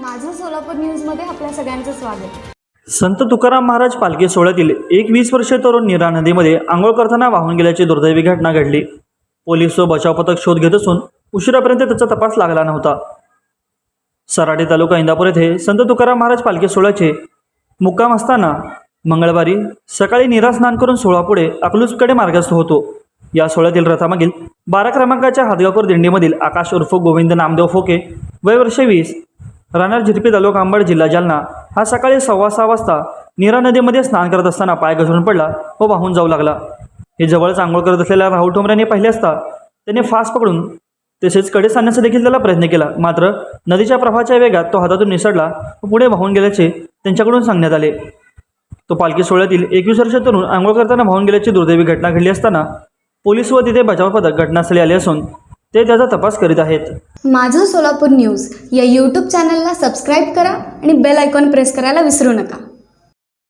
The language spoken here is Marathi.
माझं सोलापूर न्यूजमध्ये आपल्या सगळ्यांचं स्वागत. संत तुकाराम महाराज पालखी सोहळ्यातील एक वीस वर्षीय तरुण नीरा नदीमध्ये आंघोळ करताना वाहून गेल्याची दुर्दैवी घटना घडली. पोलीस व बचाव पथक शोध घेत असून उशिरापर्यंत त्याचा तपास लागला नव्हता. सराडे तालुका इंदापूर येथे संत तुकाराम महाराज पालखी सोहळ्याचे मुक्काम असताना मंगळवारी सकाळी निरा स्नान करून सोहळापुढे अकलूजकडे मार्गस्थ होतो. या सोहळ्यातील रथामागील बारा क्रमांकाच्या हातगावकर दिंडीमधील आकाश उर्फ गोविंद नामदेव फोके वय वर्ष वीस राहणार झिरपी तालुका अंबड जिल्हा जालना हा सकाळी सव्वा सहा वाजता नीरा नदीमध्ये स्नान करत असताना पाय घसरून पडला व वाहून जाऊ लागला. हे जवळच आंघोळ करत असलेल्या राहुल ठोंबऱ्याने पाहिले असता त्याने फास पकडून तसेच कडे सांगण्याचा देखील त्याला प्रयत्न केला. मात्र नदीच्या प्रवाहाच्या वेगात तो हातातून निसटला व पुढे वाहून गेल्याचे त्यांच्याकडून सांगण्यात आले. तो पालखी सोहळ्यातील एकवीस वर्ष तरुण आंघोळ करताना वाहून गेल्याची दुर्दैवी घटना घडली असताना पोलीस व तिथे बचाव पथक घटनास्थळी आले असून ते त्याचा तपास करीत आहेत. माझं सोलापूर न्यूज या यूट्यूब चॅनलला सबस्क्राईब करा आणि बेल आयकॉन प्रेस करायला विसरू नका.